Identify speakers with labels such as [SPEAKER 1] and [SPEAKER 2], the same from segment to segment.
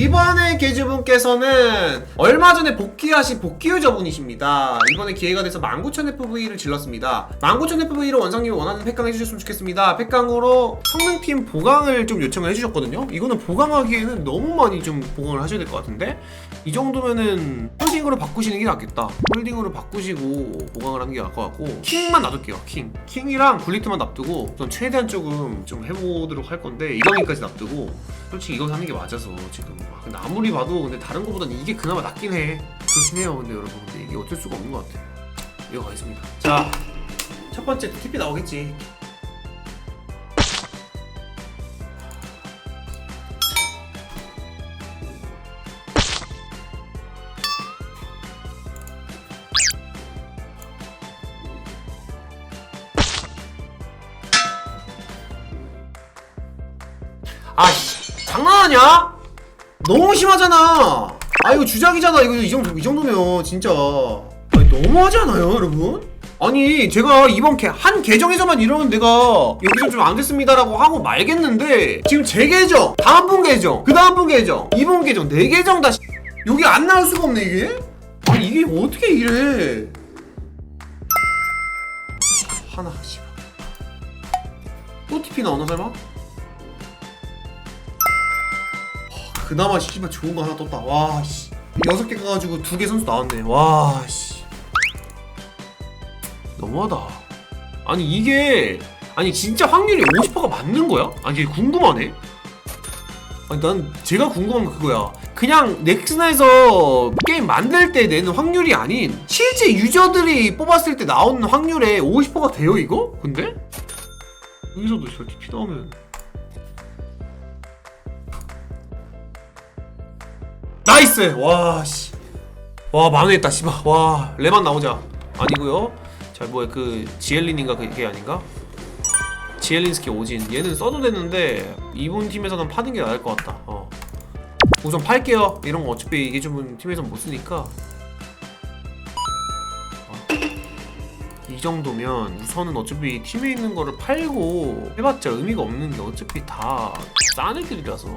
[SPEAKER 1] 이번에 계주분께서는 얼마 전에 복귀하신 복귀 유저분이십니다. 이번에 기회가 돼서 19,000FV를 질렀습니다. 19,000FV를 원상님이 원하는 팩강 해주셨으면 좋겠습니다. 팩강으로 성능팀 보강을 좀 요청을 해주셨거든요. 이거는 보강하기에는 너무 많이 좀 보강을 하셔야 될 것 같은데 이 정도면은 홀딩으로 바꾸시는 게 낫겠다. 홀딩으로 바꾸시고 보강을 하는 게 나을 것 같고 킹만 놔둘게요. 킹. 킹이랑 굴리트만 놔두고 전 최대한 조금 좀 해보도록 할 건데 이강인까지 놔두고 솔직히 이거 사는 게 맞아서 지금 아, 근데 아무리 봐도 근데 다른 거보다는 이게 그나마 낫긴 해. 그렇긴 해요. 근데 여러분 근데 이게 어쩔 수가 없는 것 같아. 이거 가겠습니다. 자, 첫 번째 TP 나오겠지. 아씨 장난하냐? 너무 심하잖아. 아 이거 주작이잖아. 이거 이 정도 이 정도면 진짜 아니, 너무하지 않아요, 여러분? 아니 제가 이번 개, 한 계정에서만 이러면 내가 여기서 좀 안 됐습니다라고 하고 말겠는데 지금 제 계정, 다음 분 계정, 그 다음 분 계정, 이번 계정, 네 계정 다 씨, 여기 안 나올 수가 없네 이게? 아니 이게 어떻게 이래? 하나 씨발 또 TP 나오나 설마? 그나마 씨발 좋은 거 하나 떴다. 와 씨. 여섯 개 가가지고 두 개 선수 나왔네. 와 씨. 너무하다. 아니 이게 아니 진짜 확률이 50%가 맞는 거야? 아니 궁금하네. 아니 난 제가 궁금한 건 그거야. 그냥 넥슨에서 게임 만들 때 내는 확률이 아닌 실제 유저들이 뽑았을 때 나오는 확률에 50%가 돼요 이거? 근데 여기서도 저 TP 나오면 나이스! 와, 씨. 와, 만회했다, 씨발. 와, 레만 나오자. 아니고요 자, 뭐야, 그, 지엘린인가 그게 아닌가? 지엘린스키 오진. 얘는 써도 되는데, 이분 팀에서는 파는 게 나을 것 같다. 어. 우선 팔게요. 이런 거 어차피 이게 좀 팀에서 못 쓰니까. 이 정도면 우선은 어차피 팀에 있는 거를 팔고 해봤자 의미가 없는 게 어차피 다 싼 애들이라서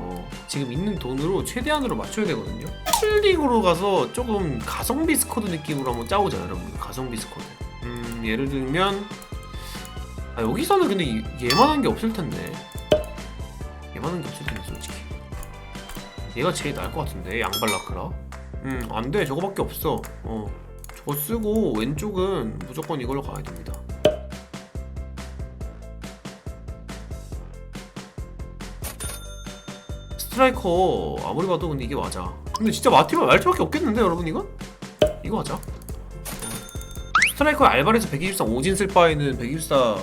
[SPEAKER 1] 지금 있는 돈으로 최대한으로 맞춰야 되거든요. 킬링으로 가서 조금 가성비 스쿼드 느낌으로 한번 짜보자 여러분. 가성비 스쿼드. 음 예를 들면 아 여기서는 근데 이- 얘만한 게 없을 텐데. 얘만한 게 없을 텐데 솔직히. 얘가 제일 나을 것 같은데 양발라크라. 음 안돼 저거밖에 없어. 어 저거 쓰고 왼쪽은 무조건 이걸로 가야 됩니다. 스트라이커 아무리 봐도 근데 이게 맞아. 근데 진짜 마티바 말투밖에 없겠는데 여러분 이건? 이거. 어. 스트라이커 알바레스 124 오진 쓸 바에는 124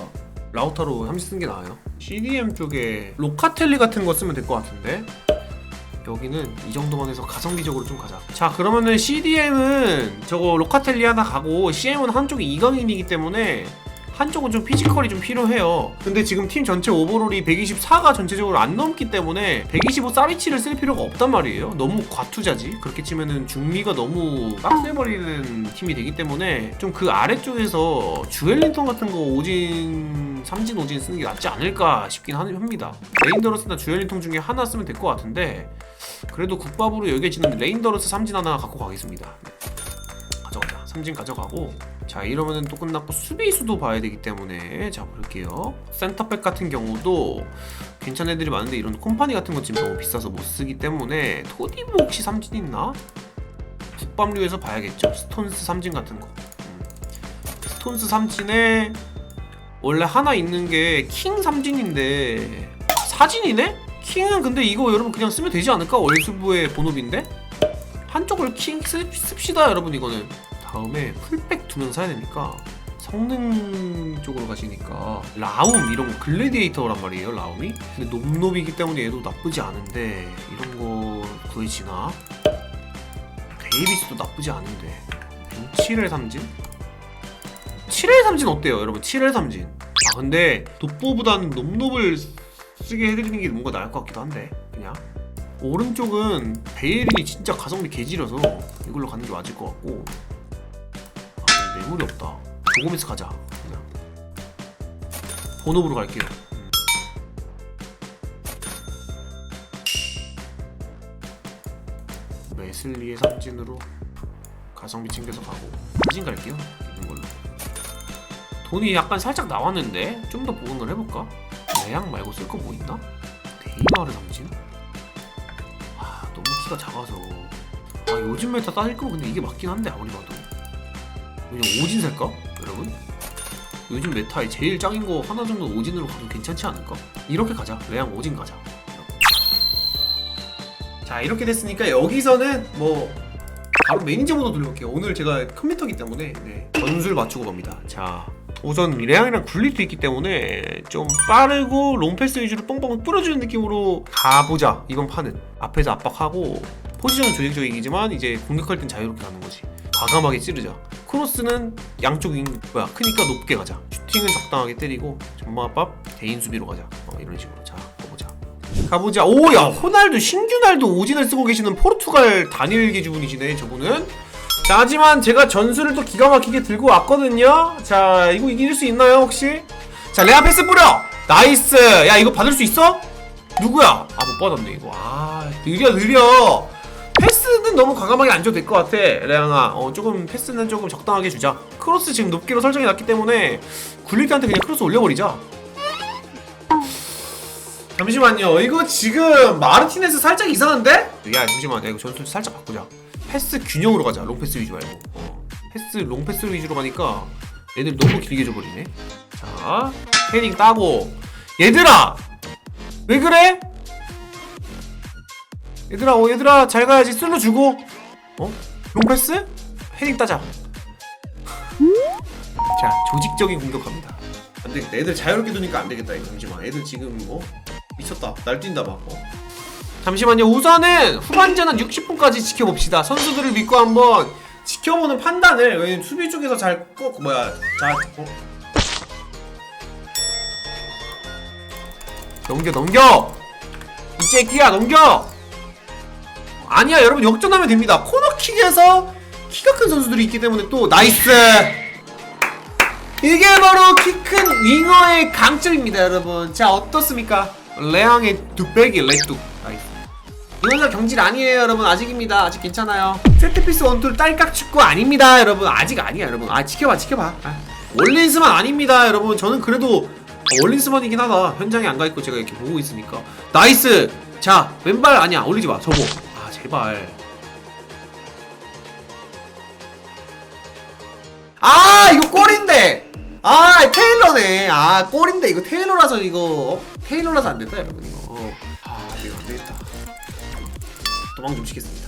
[SPEAKER 1] 라우타로 30 쓰는 게 나아요. CDM 쪽에 로카텔리 같은 거 쓰면 될 것 같은데 여기는 이 정도만 해서 가성비적으로 좀 가자. 자 그러면은 CDM은 저거 로카텔리 하나 가고 CM은 한쪽이 이강인이기 때문에 한쪽은 좀 피지컬이 좀 필요해요. 근데 지금 팀 전체 오버롤이 124가 전체적으로 안 넘기 때문에 125 사비치를 쓸 필요가 없단 말이에요. 너무 과투자지. 그렇게 치면은 중미가 너무 빡세버리는 팀이 되기 때문에 좀 그 아래쪽에서 주엘린턴 같은 거 오진 삼진 오진 쓰는 게 낫지 않을까 싶긴 하- 합니다. 레인더러스나 주엘린턴 중에 하나 쓰면 될 것 같은데 그래도 국밥으로 여겨지는 레인더러스 삼진 하나 갖고 가겠습니다. 삼진 가져가고 자 이러면은 또 끝났고 수비수도 봐야 되기 때문에 자 볼게요. 센터백 같은 경우도 괜찮은 애들이 많은데 이런 콤파니 같은 건 지금 너무 비싸서 못 쓰기 때문에 토디보 혹시 삼진 있나? 국밥류에서 봐야겠죠. 스톤스 삼진 같은 거. 음. 스톤스 삼진에 원래 하나 있는 게 킹 삼진인데 사진이네? 킹은 근데 이거 여러분 그냥 쓰면 되지 않을까? 월수부의 본업인데? 한쪽을 킹 씁, 씁시다 여러분 이거는 다음에 풀백 두 명 사야 되니까 성능 쪽으로 가시니까 라움 이런 거 글래디에이터란 말이에요 라움이. 근데 놈놈이기 때문에 얘도 나쁘지 않은데 이런 거 구해지나? 데이비스도 나쁘지 않은데. 7회 삼진? 7회 삼진 어때요 여러분? 7회 삼진. 아 근데 돋보보다는 놈놈을 쓰게 해드리는 게 뭔가 나을 것 같기도 한데 그냥. 오른쪽은 베일이 진짜 가성비 개지려서 이걸로 가는 게 맞을 것 같고 아 매물이 없다 조고메스 가자 그냥 본업으로 갈게요 음.。 웨슬리의 삼진으로 가성비 챙겨서 가고 사진 갈게요 있는 걸로 돈이 약간 살짝 나왔는데 좀 더 보강을 해볼까? 레양 말고 쓸 거 뭐 있나? 데이마르 삼진? 아 너무 키가 작아서 아 요즘 메타 따질 거면 근데 이게 맞긴 한데 아무리 봐도 그냥 오진 살까? 여러분? 요즘 메타에 제일 짱인 거 하나 정도 오진으로 가도 괜찮지 않을까? 이렇게 가자 레양 오진 가자 자 이렇게 됐으니까 여기서는 뭐 바로 매니저 모드 돌려볼게요 오늘 제가 컴퓨터기 때문에 네, 전술 맞추고 갑니다 자 우선 레앙이랑 굴리도 있기 때문에 좀 빠르고 롱패스 위주로 뻥뻥 뿌려주는 느낌으로 가보자 이번 판은 앞에서 압박하고 포지션은 조직적이지만 이제 공격할 땐 자유롭게 가는 거지 과감하게 찌르자 크로스는 양쪽 윙 뭐야 크니까 높게 가자. 슈팅은 적당하게 때리고 전방압박 대인 수비로 가자. 어, 이런 식으로. 자 가보자. 가보자. 오야 호날두 신규날도 오진을 쓰고 계시는 포르투갈 단일 기주분이시네 저분은. 자 하지만 제가 전술을 또 기가 막히게 들고 왔거든요. 자 이거 이길 수 있나요 혹시? 자 레아 패스 뿌려! 나이스! 야 이거 받을 수 있어? 누구야? 아 못 받았네 이거. 아 느려 느려 패스는 너무 과감하게 안 줘도 될 것 같아 레앙아 어 조금 패스는 조금 적당하게 주자 크로스 지금 높기로 설정이 났기 때문에 굴릴때한테 그냥 크로스 올려버리자 잠시만요. 이거 지금 마르티네스 살짝 이상한데? 야 잠시만. 야, 이거 전술 살짝 바꾸자. 패스 균형으로 가자. 롱패스 위주 말고. 어. 패스 롱패스 위주로 가니까 얘들 너무 길게 줘버리네. 자, 헤딩 따고. 얘들아, 왜 그래? 얘들아, 어 얘들아 잘 가야지. 슬로 주고. 어? 롱패스? 헤딩 따자. 자, 조직적인 공격합니다. 안 되겠다. 애들 자유롭게 두니까 안 되겠다. 이거 잠시만. 애들 지금 뭐 미쳤다. 날뛴다 막. 어. 잠시만요. 우선은 후반전은 60분까지 지켜봅시다. 선수들을 믿고 한번 지켜보는 판단을 왜냐면 수비 쪽에서 잘꼭 뭐야 잘 어? 넘겨 넘겨 이 새끼야 넘겨 아니야 여러분 역전하면 됩니다. 코너킥에서 키가 큰 선수들이 있기 때문에 또 나이스! 이게 바로 키 큰 윙어의 강점입니다 여러분. 자 어떻습니까? 레앙의 뚝배기 레뚝 나이스. 이건 다 경질 아니에요 여러분. 아직입니다. 아직 괜찮아요. 세트피스 원툴 딸깍 축구 아닙니다 여러분. 아직 아니야 여러분. 아 지켜봐 지켜봐. 아, 원린스만 아닙니다 여러분. 저는 그래도 원린스만이긴 하다. 현장에 안 가있고 제가 이렇게 보고 있으니까. 나이스! 자 왼발 아니야. 올리지 마. 저거 아 제발. 아 이거 골인데. 아 테일러네. 아 골인데. 이거 테일러라서 이거 어? 테일러라서 안 된다 여러분. 이거. 어. 아 이거 안 되겠다. 도망 좀 치겠습니다